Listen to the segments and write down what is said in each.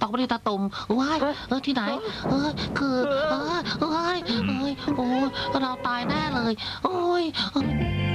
ตอกไม่ได้ตาตุ่มว้ายเออที่ไหน เออคือเออเอ้ยเอ้ยโอ้ยเราตายแน่เลย โอ้ยเอ้ย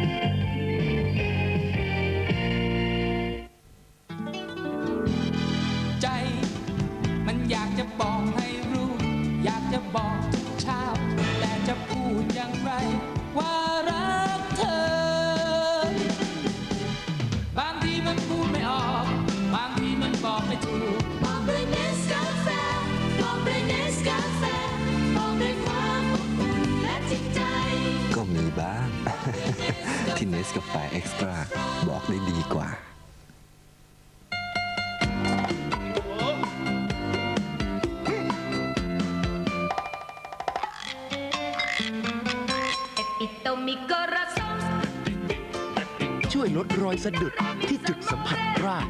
ลดรอยสะดุดที่จุดสัมผัสราก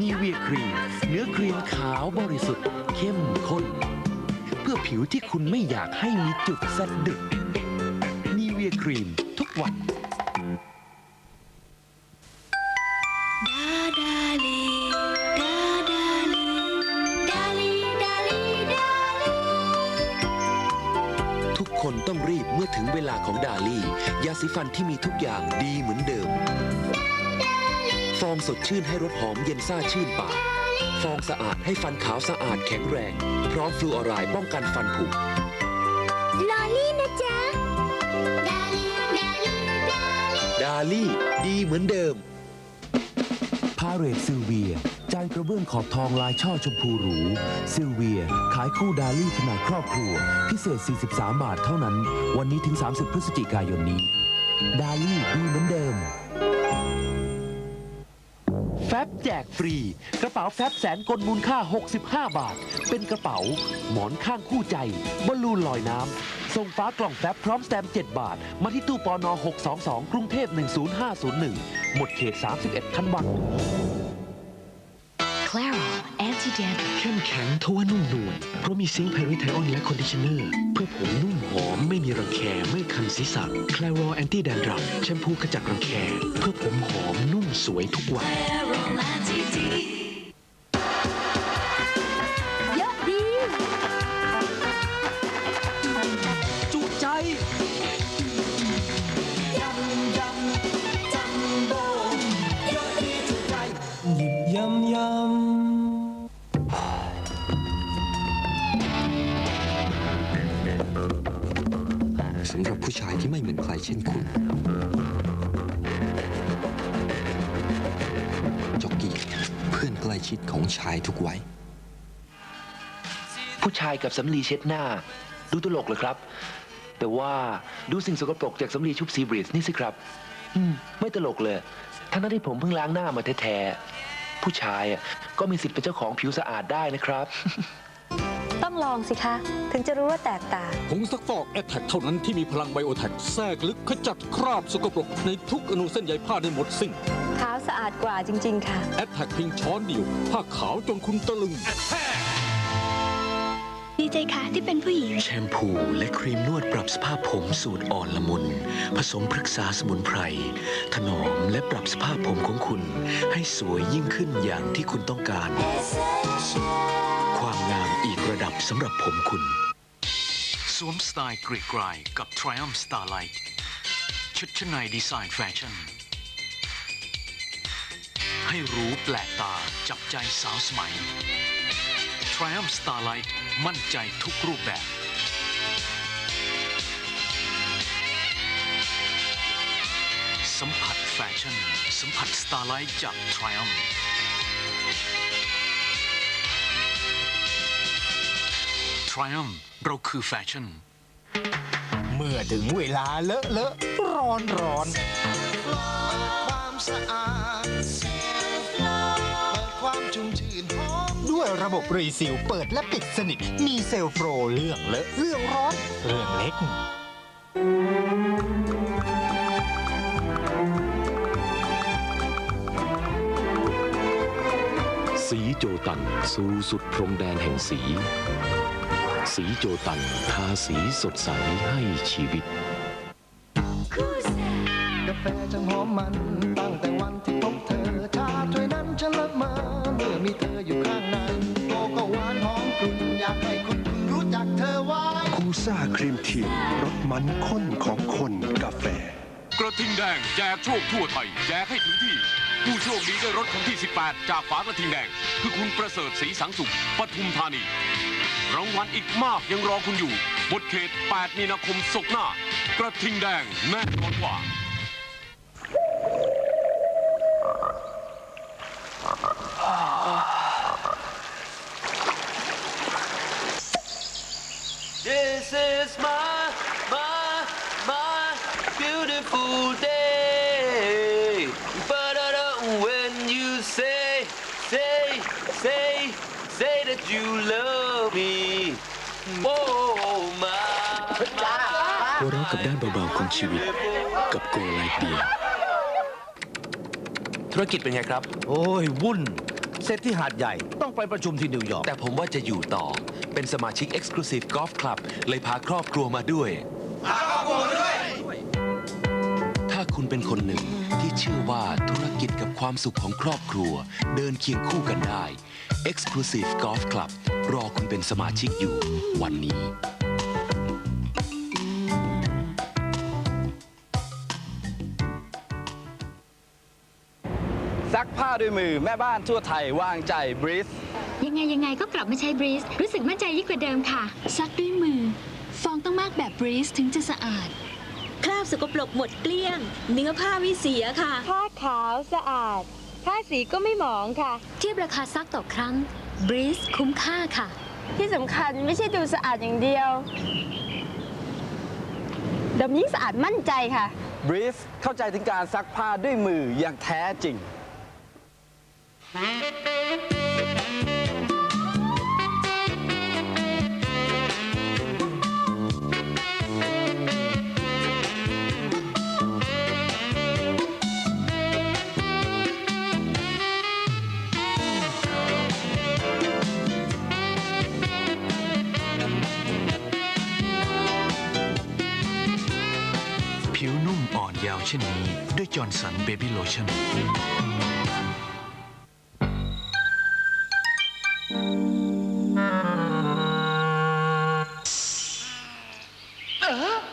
นีเวียครีม เนื้อครีมขาวบริสุทธิ์ เข้มข้น เพื่อผิวที่คุณไม่อยากให้มีจุดสะดุดนีเวียครีมทุกวัน คนต้องรีบเมื่อถึงเวลาของดาลี่ยาสีฟันที่มีทุกอย่างดีเหมือนเดิม ฟองสดชื่นให้รสหอมเย็นซ่าชื่นปาก ฟองสะอาดให้ฟันขาวสะอาดแข็งแรง พร้อมฟลูออไรด์ป้องกันฟันผุลอลี่นะจ๊ะ ดาลีดาลีดาลีดาลี่ ดีเหมือนเดิม พาเรตซิลเวีย จานกระเบื้องขอบทองลายช่อชมพูหรู ซิลเวีย ขายคู่ดาลี่ขนาดครอบครัว พิเศษ 43 บาทเท่านั้น วันนี้ถึง 30 พฤศจิกายนนี้ ดาลี่ดีเหมือนเดิม แฟบแจกฟรี กระเป๋าแฟบแสนกลมูลค่า 65 บาท เป็นกระเป๋า หมอนข้างคู่ใจ บอลลูนลอยน้ำ ส่งฟ้ากล่องแฟบพร้อมสแตม7 บาท มาที่ตู้ปอนอ622 กรุงเทพ 10501 หมดเขต 31ธันวาคม Claro Anti-Dandruff เข้มแข็งทว่านุ่มนวลเพราะมีซิงค์ไพริไทออนและคอนดิชเนอร์ เพื่อผมนุ่มหอม ไม่มีรังแคไม่คันศีรษะแคลรอแอนตี้แดนดรัฟแชมพูขจัดรังแคเพื่อผมหอมนุ่มสวยทุกวัน ไม่เหมือนใครเช่นคุณจ็อกกี้เพื่อนใกล้ชิดของชายทุกวัย ผู้ชายกับสำลีเช็ดหน้า ดูตลกเหรอครับ แต่ว่าดูสิ่งสกปรกจากสำลีชุบซีบริสนี่สิครับ อืม ไม่ตลกเลยทั้งนั้นที่ผมเพิ่งล้างหน้ามาแท้ๆผู้ชายอะก็มีสิทธิ์เป็นเจ้าของผิวสะอาดได้นะครับต้อง ลองสิคะ ถึงจะรู้ว่าแตกต่าง ผงซักฟอกแอตแทกเท่านั้นที่มีพลังไบโอแทกแทรกลึกขจัดคราบสกปรกในทุกอนูเส้นใยผ้าได้หมดสิ้นขาวสะอาดกว่าจริง ๆ ค่ะ แอตแทกเพียงช้อนเดียวผ้าขาวจนคุณตะลึง ดีใจค่ะที่เป็นผู้หญิง แชมพูและครีมนวดปรับสภาพผมสูตรอ่อนละมุน ผสมพฤกษาสมุนไพร ถนอมและปรับสภาพผมของคุณ ให้สวยยิ่งขึ้นอย่างที่คุณต้องการ ความงามอีก ระดับสำหรับผมคุณ สวมสไตล์กรียกรายกับ Triumph Starlight ชุดชั้นในดีไซน์แฟชั่น ให้รู้แปลกตาจับใจสาวสมัย Triumph Starlight มั่นใจทุกรูปแบบ สัมผัสแฟชั่น สัมผัส Starlight จาก Triumph Triumph เราคือแฟชั่น เมื่อถึงเวลาเลอะเลอะร้อนร้อนความสะอาดเปิดความชุ่มชื่นหอมด้วยระบบรีซิลเปิดและปิดสนิท มีเซลล์โฟรเรื่องเลอะเรื่องร้อน เรื่องเล็ก สีโจตัน สู่สุดพรมแดนแห่งสี สีโจตันทาสีสดใสให้ชีวิต กาแฟจังหอมมัน ตั้งแต่วันที่พบเธอชาถ้วยนั้นฉันละเมอเมื่อมีเธออยู่ข้างในโตก็หวานหอมกลุ่นอยากให้คนคุณรู้จักเธอไว้ คูซ่าครีมเทียมรสมันข้นของคนกาแฟ กระทิงแดงแจกโชคทั่วไทยแจกให้ถึงที่ ผู้โชคดีได้รถคันที่ 18 จากฝากระทิงแดง คือคุณประเสริฐศรีสังสุขปทุมธานี รางวัลอีกมากยังรอคุณอยู่บทเขต 8 มีนาคมศกหน้า กระทิงแดงแน่นอนกว่า oh my หัวเราะกับด้านเบาๆของชีวิต กับโกไลเบียธุรกิจเป็นไงครับ โอ้ย วุ่นเซตที่หาดใหญ่ต้องไปประชุมที่นิวยอร์กแต่ผมว่าจะอยู่ต่อ เป็นสมาชิก Exclusive Golf Club เลยพาครอบครัวมาด้วย พาครอบครัวมาด้วย ถ้าคุณเป็นคนหนึ่งที่เชื่อว่าธุรกิจกับความสุขของครอบครัว เดินเคียงคู่กันได้ Exclusive Golf Club รอคุณเป็นสมาชิกอยู่วันนี้ ซักผ้าด้วยมือแม่บ้านทั่วไทยวางใจบริส ยังไงยังไงก็กลับมาใช้บรีสรู้สึกมั่นใจยิ่งกว่าเดิมค่ะ ซักด้วยมือ ฟองต้องมากแบบบรีสถึงจะสะอาด คราบสกปรกหมดเกลี้ยง เนื้อผ้าไม่เสียค่ะ ผ้าขาวสะอาด ผ้าสีก็ไม่หมองค่ะ เทียบราคาซักต่อครั้งบรีสคุ้มค่าค่ะ ที่สำคัญไม่ใช่ดูสะอาดอย่างเดียวดมยิ่งสะอาดมั่นใจค่ะ บริสเข้าใจถึงการซักผ้าด้วยมืออย่างแท้จริง เช่นนี้ด้วยจอร์นสันเบบี้โลชั่น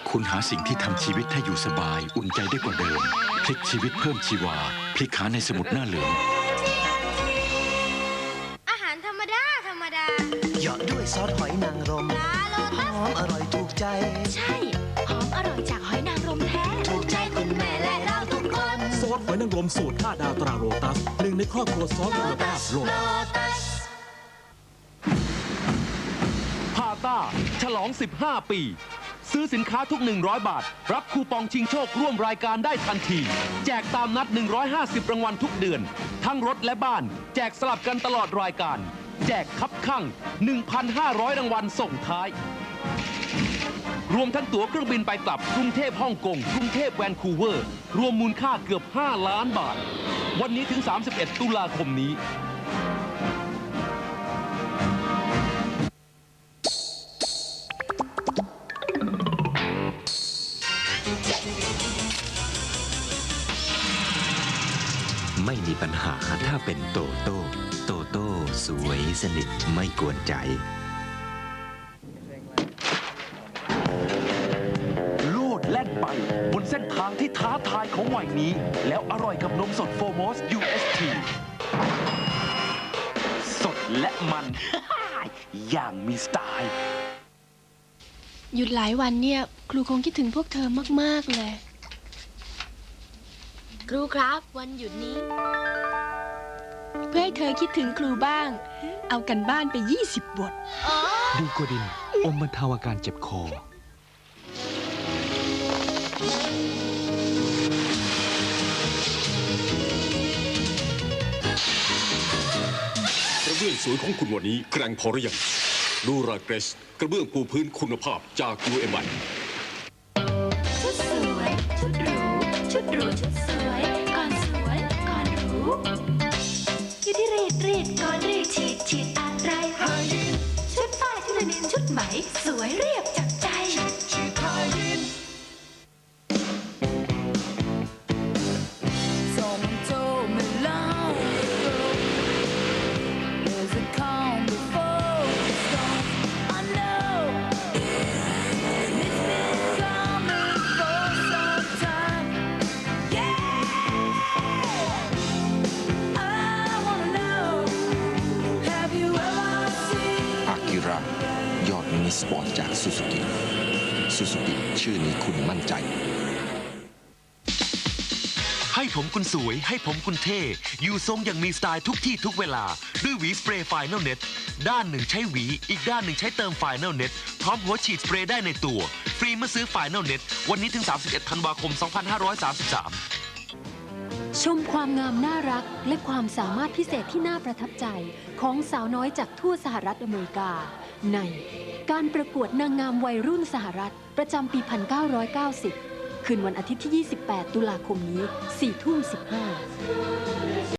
คุณหาสิ่งที่ทำชีวิตให้อยู่สบาย อุ่นใจได้กว่าเดิม พลิกชีวิตเพิ่มชีวา พลิกขาในสมุดหน้าเหลือง อาหารธรรมดา ธรรมดา เหยาะด้วยซอสหอยน อสหอยนางรมสูตร5ดาวตราโรตัสหนึ่งในครอบครัวซอสคุณภาพโลโลตัสพาต้า ฉลอง 15 ปี ซื้อสินค้าทุก 100 บาท รับคูปองชิงโชคร่วมรายการได้ทันที แจกตามนัด 150 รางวัลทุกเดือน ทั้งรถและบ้าน แจกสลับกันตลอดรายการ แจกคับข้าง1,500 รางวัลส่งท้าย รวมทั้งตั๋วเครื่องบินไปกลับกรุงเทพฮ่องกงกรุงเทพแวนคูเวอร์ รวมมูลค่าเกือบ 5 ล้านบาท วันนี้ถึง 31 ตุลาคมนี้ ไม่มีปัญหาถ้าเป็นโตโต้ โตโต้ สวยสนิทไม่กวนใจ ทางที่ท้าทายของวัยนี้ แล้วอร่อยกับนมสดโฟโมส UST สดและมัน อย่างมีสไตล์ หยุดหลายวันเนี่ย ครูคงคิดถึงพวกเธอมาก ๆ เลย ครูครับ วันหยุดนี้ เพื่อให้เธอคิดถึงครูบ้าง เอากันบ้านไป 20 บท ดูโกดิน อมบรรเทาอาการเจ็บคอ ระเบื้องสวยของคุณวันนี้แกร่งพอหรือยังดูราเกรสกระเบื้องปูพื้นคุณภาพจาก UMI ชุดสวย ชุดหรู ชุดหรู ชุดสวย ก่อนสวย ก่อนหรูอยู่ที่รีดรีดก่อนรีดฉีดฉีดอะไรหายินชุดฝ้ายชุดลินินชุดไหม สวยเรียบจับ ยอดมีสปอร์ตจากซูซูกิซูซูกิชื่อนี้คุณมั่นใจ ให้ผมคุณสวย ให้ผมคุณเท่ อยู่ทรงอย่างมีสไตล์ทุกที่ทุกเวลา ด้วยหวีสเปรย์ไฟน a ลเน็ต ด้านหนึ่งใช้หวี อีกด้านหนึ่งใช้เติมไฟน a ลเน็ต พร้อมหัวฉีดสเปรย์ได้ในตัว ฟรีเมื่อซื้อไฟน a ลเน็ต วันนี้ถึง 31 ธันวาคม 2533 ชมความงามน่ารักและความสามารถพิเศษที่น่าประทับใจของสาวน้อยจากทั่วสหรัฐอเมริกา ในการประกวดนางงามวัยรุ่นสหรัฐ ประจำปี 1990 คืนวันอาทิตย์ที่ 28 ตุลาคมนี้ 4 ทุ่ม 15